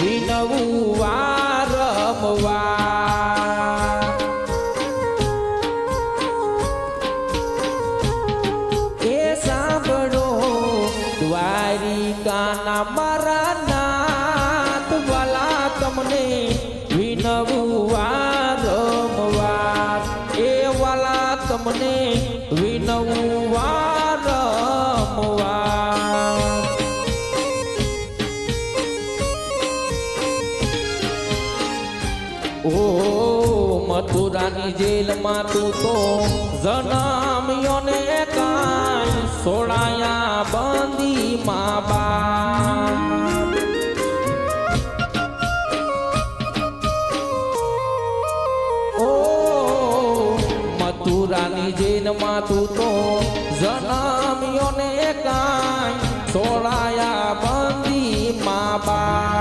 વિનવું વારંવાર એ સાંભળો, દ્વારિકાના મારા નાથ વાલા તમને વિનવું વારંવાર એ વાલા તમને વિનવું ઓ મથુરાની જેલમાં તું તો જન્મ્યો ને કાંઈ સોળાયા બંદી મા બા ઓ મથુરાની જેલમાં તું તો જન્મ્યો ને કાંઈ બંદી મા બા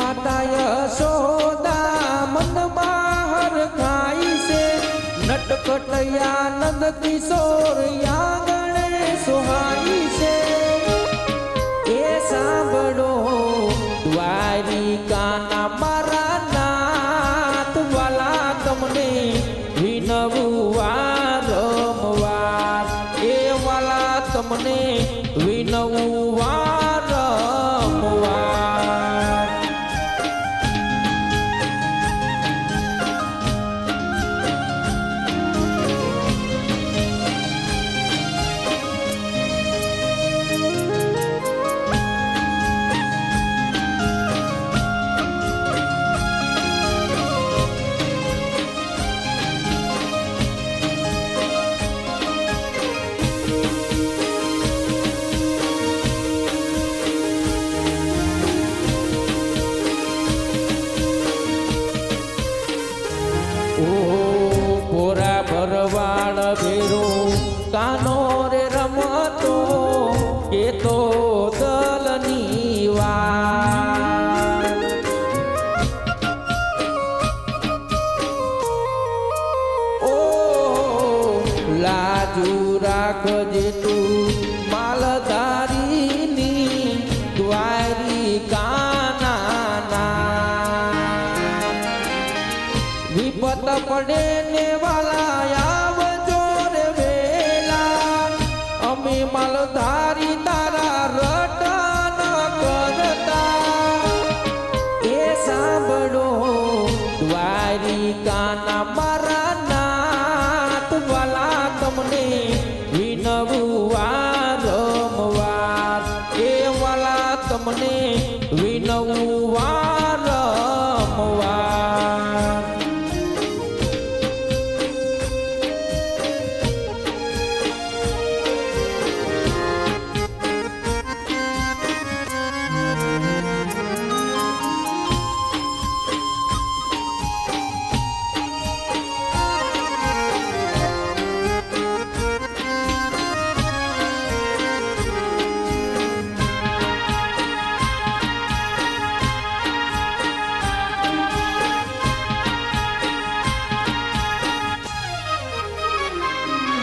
માતા યશોદા મન બહાર ખાઈ છે. નટકટયા નંદ કિશોર યાગણે સુહાઈ છે. એ સાંભળો, દ્વારિકાના મારા નાથ વાલા તમને વિનવું વારંવાર એ વાલા તમને ઓ કોરા ભરવાડ ભેરો કાનો રે રમતો, એ તો દલની વાત. ઓ લાજુ રાખજે તું માલધારીની વિપત પડે ને વાલા વેલા અમે માલધારી તારા રટન કરતા. એ સાંભળો દ્વારિકાના મારા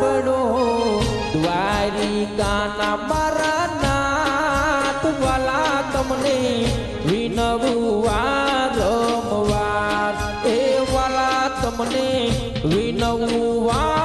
સાંભળો. દ્વારિકાના મારા નાથ તમને વિનવું વારંવાર એ વાલા તમને વિનવું વાર